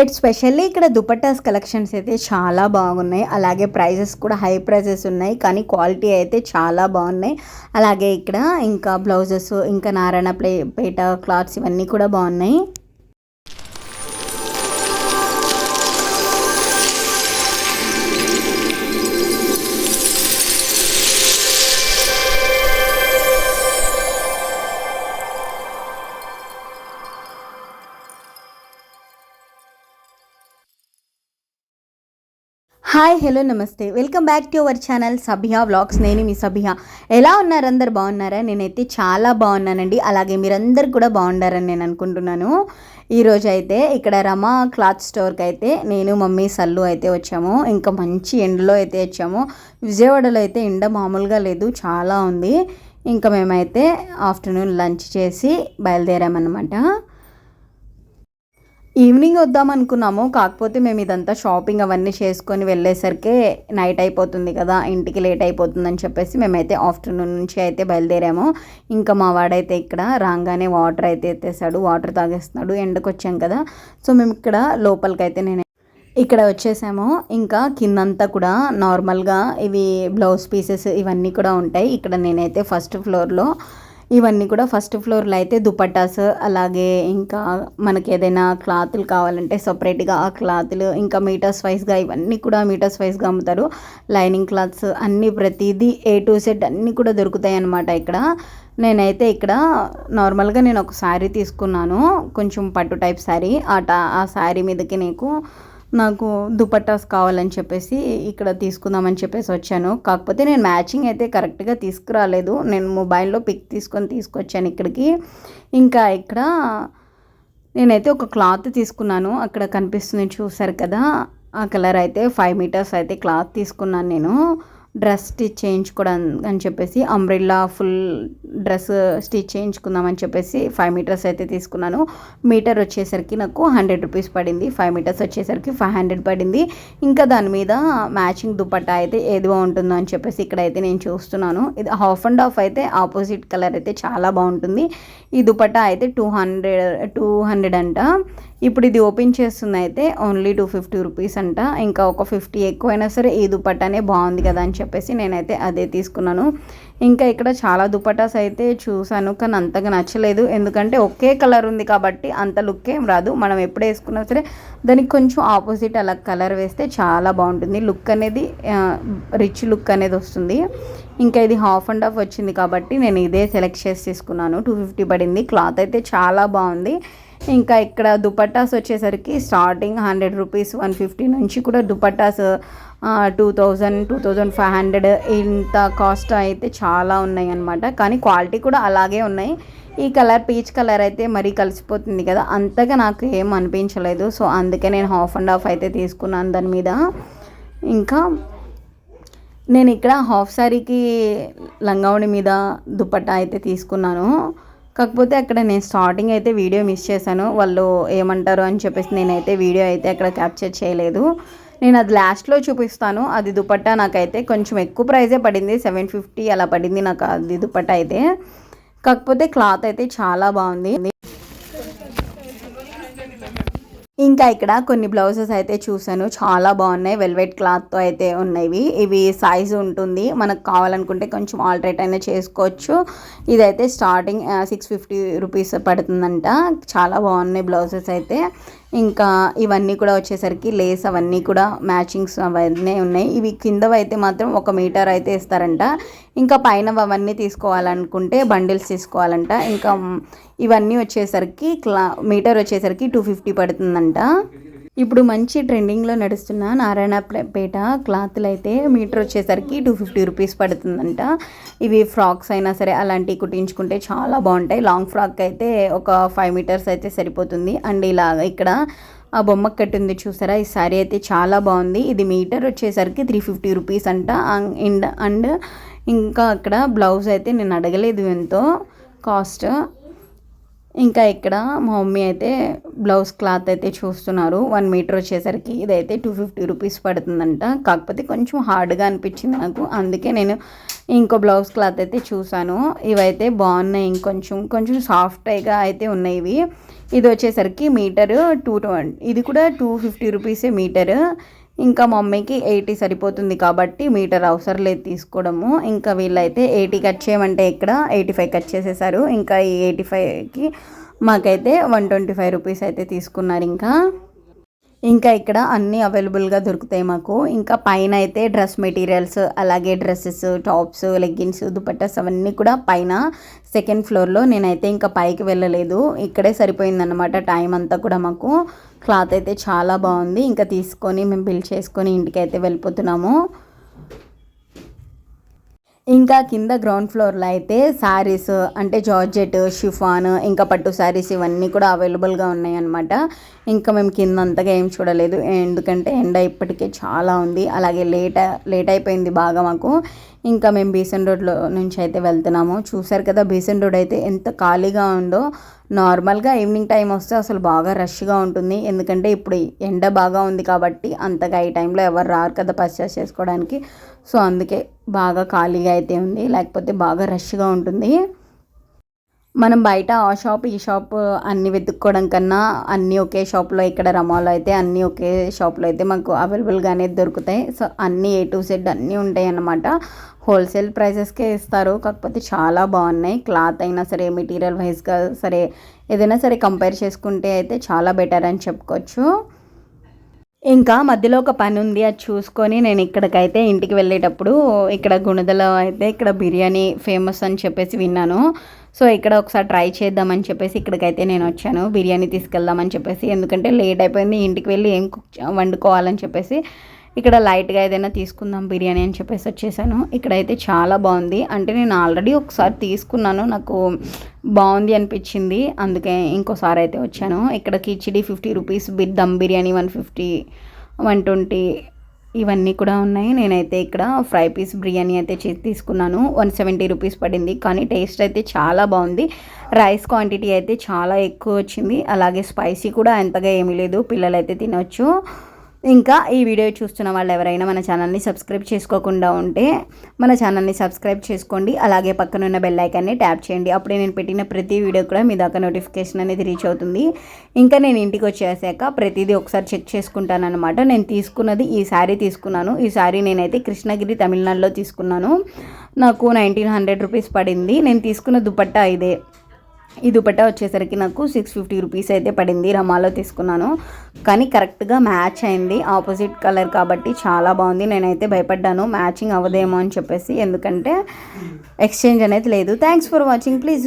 It specially ఇక్కడ dupattas collections అయితే చాలా బాగున్నాయి. అలాగే ప్రైజెస్ కూడా హై ప్రైజెస్ ఉన్నాయి. కానీ క్వాలిటీ అయితే చాలా బాగున్నాయి. అలాగే ఇక్కడ ఇంకా బ్లౌజెస్ ఇంకా నారాయణ ప్లే పేట క్లాత్స్ ఇవన్నీ కూడా బాగున్నాయి. Hi hello namaste. Welcome back to our channel Sabhya vlogs నేను మీ సభ్య ఎలా ఉన్నారు అందరు? బాగున్నారా? నేనైతే చాలా బాగున్నానండి. అలాగే మీరందరు కూడా బాగుండారని నేను అనుకుంటున్నాను. ఈరోజు అయితే ఇక్కడ రమా క్లాత్ స్టోర్కి అయితే నేను మమ్మీ సల్లు అయితే వచ్చాము. ఇంకా మంచి ఎండలో అయితే వచ్చాము. విజయవాడలో అయితే ఎండ మామూలుగా లేదు చాలా ఉంది. ఇంకా మేమైతే ఆఫ్టర్నూన్ లంచ్ చేసి బయలుదేరామన్నమాట. ఈవినింగ్ వద్దాం అనుకున్నాము. కాకపోతే మేము ఇదంతా షాపింగ్ అవన్నీ చేసుకొని వెళ్ళేసరికి నైట్ అయిపోతుంది కదా. ఇంటికి లేట్ అయిపోతుందని చెప్పేసి మేమైతే ఆఫ్టర్నూన్ నుంచి అయితే బయలుదేరాము. ఇంకా మా వాడైతే ఇక్కడ రాగానే వాటర్ అయితే ఎత్తేసాడు. వాటర్ తాగేస్తున్నాడు. ఎండకు వచ్చాం కదా. సో మేము ఇక్కడ లోపలికైతే నేను ఇక్కడ వచ్చేసాము. ఇంకా కిందంతా కూడా నార్మల్గా ఇవి బ్లౌజ్ పీసెస్ ఇవన్నీ కూడా ఉంటాయి. ఇక్కడ నేనైతే ఫస్ట్ ఫ్లోర్లో ఇవన్నీ కూడా ఫస్ట్ ఫ్లోర్లో అయితే దుపట్టాస్ అలాగే ఇంకా మనకి ఏదైనా క్లాతులు కావాలంటే సపరేట్గా ఆ క్లాతులు ఇంకా మీటర్స్ వైస్గా ఇవన్నీ కూడా మీటర్స్ వైస్గా అమ్ముతారు. లైనింగ్ క్లాత్స్ అన్నీ ప్రతిదీ ఏ టు సెట్ అన్నీ కూడా దొరుకుతాయి అన్నమాట ఇక్కడ. నేనైతే ఇక్కడ నార్మల్గా నేను ఒక శారీ తీసుకున్నాను. కొంచెం పట్టు టైప్ శారీ. ఆ టా ఆ శారీ మీదకి నీకు నాకు దుపట్టాస్ కావాలని చెప్పేసి ఇక్కడ తీసుకుందామని చెప్పేసి వచ్చాను. కాకపోతే నేను మ్యాచింగ్ అయితే కరెక్ట్గా తీసుకురాలేదు. నేను మొబైల్లో పిక్ తీసుకొని తీసుకొచ్చాను ఇక్కడికి. ఇంకా ఇక్కడ నేనైతే ఒక క్లాత్ తీసుకున్నాను. అక్కడ కనిపిస్తుంది చూసారు కదా? ఆ కలర్ అయితే ఫైవ్ మీటర్స్ అయితే క్లాత్ తీసుకున్నాను నేను. డ్రెస్ స్టిచ్ చేయించుకోవడం అని చెప్పేసి అంబ్రిల్లా ఫుల్ డ్రెస్ స్టిచ్ చేయించుకుందామని చెప్పేసి ఫైవ్ మీటర్స్ అయితే తీసుకున్నాను. మీటర్ వచ్చేసరికి నాకు హండ్రెడ్ రూపీస్ పడింది. ఫైవ్ మీటర్స్ వచ్చేసరికి ఫైవ్ హండ్రెడ్ పడింది. ఇంకా దాని మీద మ్యాచింగ్ దుపట్టా అయితే ఏది బాగుంటుందో అని చెప్పేసి ఇక్కడైతే నేను చూస్తున్నాను. ఇది హాఫ్ అండ్ హాఫ్ అయితే ఆపోజిట్ కలర్ అయితే చాలా బాగుంటుంది. ఈ దుపట్టా అయితే టూ హండ్రెడ్ టూ హండ్రెడ్ అంట. ఇప్పుడు ఇది ఓపెన్ చేస్తుంది అయితే ఓన్లీ టూ ఫిఫ్టీ రూపీస్ అంట. ఇంకా ఒక ఫిఫ్టీ ఎక్కువైనా సరే ఈ దుపట్టానే బాగుంది కదా అని చెప్పేసి నేనైతే అదే తీసుకున్నాను. ఇంకా ఇక్కడ చాలా దుపటాస్ అయితే చూసాను కానీ అంతగా నచ్చలేదు. ఎందుకంటే ఒకే కలర్ ఉంది కాబట్టి అంత లుక్ ఏం రాదు. మనం ఎప్పుడు వేసుకున్నా సరే దానికి కొంచెం ఆపోజిట్ అలా కలర్ వేస్తే చాలా బాగుంటుంది. లుక్ అనేది రిచ్ లుక్ అనేది వస్తుంది. ఇంకా ఇది హాఫ్ అండ్ హాఫ్ వచ్చింది కాబట్టి నేను ఇదే సెలెక్ట్ చేసి తీసుకున్నాను. టూ ఫిఫ్టీ పడింది. క్లాత్ అయితే చాలా బాగుంది. ఇంకా ఇక్కడ దుపట్టాస్ వచ్చేసరికి starting hundred rupees one fifty నుంచి కూడా dupattas two thousand two thousand five hundred ఇంత కాస్ట్ అయితే చాలా ఉన్నాయి అనమాట కానీ క్వాలిటీ కూడా అలాగే ఉన్నాయి. ఈ కలర్ పీచ్ కలర్ అయితే మరీ కలిసిపోతుంది కదా. అంతగా నాకు ఏం అనిపించలేదు. సో అందుకే నేను హాఫ్ అండ్ హాఫ్ అయితే తీసుకున్నాను దాని మీద. ఇంకా నేను ఇక్కడ హాఫ్ శారీకి లంగావణి మీద దుపట్టా అయితే తీసుకున్నాను. కాకపోతే అక్కడ నేను స్టార్టింగ్ అయితే వీడియో మిస్ చేశాను. వాళ్ళు ఏమంటారు అని చెప్పేసి నేనైతే వీడియో అయితే అక్కడ క్యాప్చర్ చేయలేదు. నేను అది లాస్ట్లో చూపిస్తాను. అది దుపట్టా నాకైతే కొంచెం ఎక్కువ ప్రైజే పడింది. సెవెన్ ఫిఫ్టీ అలా పడింది నాకు అది దుపట్టా అయితే. కాకపోతే క్లాత్ అయితే చాలా బాగుంది. ఇంకా ఇక్కడ కొన్ని బ్లౌజెస్ అయితే చూసాను చాలా బాగున్నాయి. వెల్వెట్ క్లాత్తో అయితే ఉన్నవి. ఇవి సైజు ఉంటుంది. మనకు కావాలనుకుంటే కొంచెం ఆల్టరేట్ అయినా చేసుకోవచ్చు. ఇదైతే స్టార్టింగ్ సిక్స్ ఫిఫ్టీ రూపీస్ పడుతుందంట. చాలా బాగున్నాయి బ్లౌజెస్ అయితే. ఇంకా ఇవన్నీ కూడా వచ్చేసరికి లేస్ అవన్నీ కూడా మ్యాచింగ్స్ అవన్నీ ఉన్నాయి. ఇవి కిందవైతే మాత్రం ఒక మీటర్ అయితే ఇస్తారంట. ఇంకా పైన అవన్నీ తీసుకోవాలనుకుంటే బండిల్స్ తీసుకోవాలంట. ఇంకా ఇవన్నీ వచ్చేసరికి క్లా మీటర్ వచ్చేసరికి టూ ఫిఫ్టీ పడుతుందంట. ఇప్పుడు మంచి ట్రెండింగ్లో నడుస్తున్న నారాయణపేట క్లాత్లు అయితే మీటర్ వచ్చేసరికి టూ ఫిఫ్టీ రూపీస్ పడుతుందంట. ఇవి ఫ్రాక్స్ అయినా సరే అలాంటివి కుట్టించుకుంటే చాలా బాగుంటాయి. లాంగ్ ఫ్రాక్ అయితే ఒక ఫైవ్ మీటర్స్ అయితే సరిపోతుంది. అండ్ ఇలా ఇక్కడ ఆ బొమ్మ కట్టింది చూసారా? ఈ శారీ అయితే చాలా బాగుంది. ఇది మీటర్ వచ్చేసరికి త్రీ ఫిఫ్టీ రూపీస్ అంట. అండ్ అండ్ ఇంకా అక్కడ బ్లౌజ్ అయితే నేను అడగలేదు ఎంతో కాస్ట్. ఇంకా ఇక్కడ మా మమ్మీ అయితే బ్లౌజ్ క్లాత్ అయితే చూస్తున్నారు. వన్ మీటర్ వచ్చేసరికి ఇదైతే టూ ఫిఫ్టీ రూపీస్ పడుతుందంట. కాకపోతే కొంచెం హార్డ్గా అనిపించింది నాకు. అందుకే నేను ఇంకో బ్లౌజ్ క్లాత్ అయితే చూసాను ఇవైతే బాగున్నాయి. ఇంకొంచెం కొంచెం సాఫ్ట్గా అయితే ఉన్నాయి ఇవి. ఇది వచ్చేసరికి మీటరు టూ ఇది కూడా టూ ఫిఫ్టీ రూపీసే మీటరు. ఇంకా మమ్మీకి ఎయిటీ సరిపోతుంది కాబట్టి మీటర్ అవసరం లేదు తీసుకోవడము. ఇంకా వీళ్ళైతే ఎయిటీ కట్ చేయమంటే ఇక్కడ ఎయిటీ ఫైవ్ కట్ చేసేసారు. ఇంకా ఈ ఎయిటీ ఫైవ్కి మాకైతే వన్ ట్వంటీ ఫైవ్ రూపీస్ అయితే తీసుకున్నారు ఇంకా. ఇంకా ఇక్కడ అన్నీ అవైలబుల్గా దొరుకుతాయి మాకు. ఇంకా పైన అయితే డ్రెస్ మెటీరియల్స్ అలాగే డ్రెస్సెస్ టాప్స్ లెగ్గిన్స్ దుపట్టాస్ అవన్నీ కూడా పైన సెకండ్ ఫ్లోర్లో నేనైతే ఇంకా పైకి వెళ్ళలేదు. ఇక్కడే సరిపోయిందన్నమాట టైం అంతా కూడా మాకు. క్లాత్ అయితే చాలా బాగుంది. ఇంకా తీసుకొని మేము బిల్ చేసుకొని ఇంటికి అయితే వెళ్ళిపోతున్నాము. ఇంకా కింద గ్రౌండ్ ఫ్లోర్లో అయితే శారీస్ అంటే జార్జెట్ షిఫాన్ ఇంకా పట్టు శారీస్ ఇవన్నీ కూడా అవైలబుల్గా ఉన్నాయన్నమాట ఇంకా మేము కింద అంతగా ఏం చూడలేదు. ఎందుకంటే ఎండ ఇప్పటికే చాలా ఉంది. అలాగే లేట్ లేట్ అయిపోయింది బాగా మాకు. ఇంకా మేము బీసన్ రోడ్లో నుంచి అయితే వెళ్తున్నాము. చూసారు కదా బీసన్ రోడ్ అయితే ఎంత ఖాళీగా ఉందో. నార్మల్గా ఈవినింగ్ టైం వస్తే అసలు బాగా రష్గా ఉంటుంది. ఎందుకంటే ఇప్పుడు ఎండ బాగా ఉంది కాబట్టి అంతగా ఈ టైంలో ఎవరు రారు కదా పర్చేస్ చేసుకోవడానికి. సో అందుకే బాగా ఖాళీగా అయితే ఉంది. లేకపోతే బాగా రష్గా ఉంటుంది. మనం బయట ఆ షాప్ ఈ షాప్ అన్ని వెతుక్కోవడం కన్నా అన్నీ ఒకే షాప్లో ఇక్కడ రమాలో అయితే అన్నీ ఒకే షాప్లో అయితే మాకు అవైలబుల్గానే దొరుకుతాయి. సో అన్నీ ఏ టు సెడ్ అన్నీ ఉంటాయి అన్నమాట. హోల్సేల్ ప్రైసెస్కే ఇస్తారు. కాకపోతే చాలా బాగున్నాయి. క్లాత్ అయినా సరే మెటీరియల్ వైజ్గా సరే ఏదైనా సరే కంపేర్ చేసుకుంటే అయితే చాలా బెటర్ అని చెప్పుకోవచ్చు. ఇంకా మధ్యలో ఒక పని ఉంది. అది చూసుకొని నేను ఇక్కడికైతే ఇంటికి వెళ్ళేటప్పుడు ఇక్కడ గుణదలో అయితే ఇక్కడ బిర్యానీ ఫేమస్ అని చెప్పేసి విన్నాను. సో ఇక్కడ ఒకసారి ట్రై చేద్దామని చెప్పేసి ఇక్కడికైతే నేను వచ్చాను. బిర్యానీ తీసుకెళ్దామని చెప్పేసి. ఎందుకంటే లేట్ అయిపోయింది ఇంటికి వెళ్ళి ఏం కుక్ వండుకోవాలని చెప్పేసి ఇక్కడ లైట్గా ఏదైనా తీసుకుందాం బిర్యానీ అని చెప్పేసి వచ్చేసాను. ఇక్కడైతే చాలా బాగుంది. అంటే నేను ఆల్రెడీ ఒకసారి తీసుకున్నాను నాకు బాగుంది అనిపించింది. అందుకే ఇంకోసారి అయితే వచ్చాను. ఇక్కడ khichdi fifty rupees dum biryani one fifty one twenty ఇవన్నీ కూడా ఉన్నాయి. నేనైతే ఇక్కడ ఫ్రై పీస్ బిర్యానీ అయితే చేసి తీసుకున్నాను. వన్ సెవెంటీ రూపీస్ పడింది. కానీ టేస్ట్ అయితే చాలా బాగుంది. రైస్ క్వాంటిటీ అయితే చాలా ఎక్కువ వచ్చింది. అలాగే స్పైసీ కూడా అంతగా ఏమీ లేదు. పిల్లలు అయితే తినొచ్చు. ఇంకా ఈ వీడియో చూస్తున్న వాళ్ళు ఎవరైనా మన ఛానల్ని సబ్స్క్రైబ్ చేసుకోకుండా ఉంటే మన ఛానల్ని సబ్స్క్రైబ్ చేసుకోండి. అలాగే పక్కనున్న బెల్ ఐకాన్ని ట్యాప్ చేయండి. అప్పుడే నేను పెట్టిన ప్రతి వీడియో కూడా మీ దాకా నోటిఫికేషన్ అనేది రీచ్ అవుతుంది. ఇంకా నేను ఇంటికి వచ్చేసాక ప్రతిదీ ఒకసారి చెక్ చేసుకుంటాను అనమాట నేను తీసుకున్నది ఈ శారీ తీసుకున్నాను. ఈ శారీ నేనైతే కృష్ణగిరి తమిళనాడులో తీసుకున్నాను. నాకు నైన్టీన్ హండ్రెడ్ రూపీస్ పడింది. నేను తీసుకున్న దుపట్టా ఇదే. ఈ దుపట్టా వచ్చేసరికి నాకు సిక్స్ ఫిఫ్టీ రూపీస్ అయితే పడింది. రమాలో తీసుకున్నాను. కానీ కరెక్ట్గా మ్యాచ్ అయింది. ఆపోజిట్ కలర్ కాబట్టి చాలా బాగుంది. నేనైతే భయపడ్డాను. మ్యాచింగ్ అవ్వదేమో అని చెప్పేసి. ఎందుకంటే ఎక్స్చేంజ్ అనేది లేదు. Thanks for watching please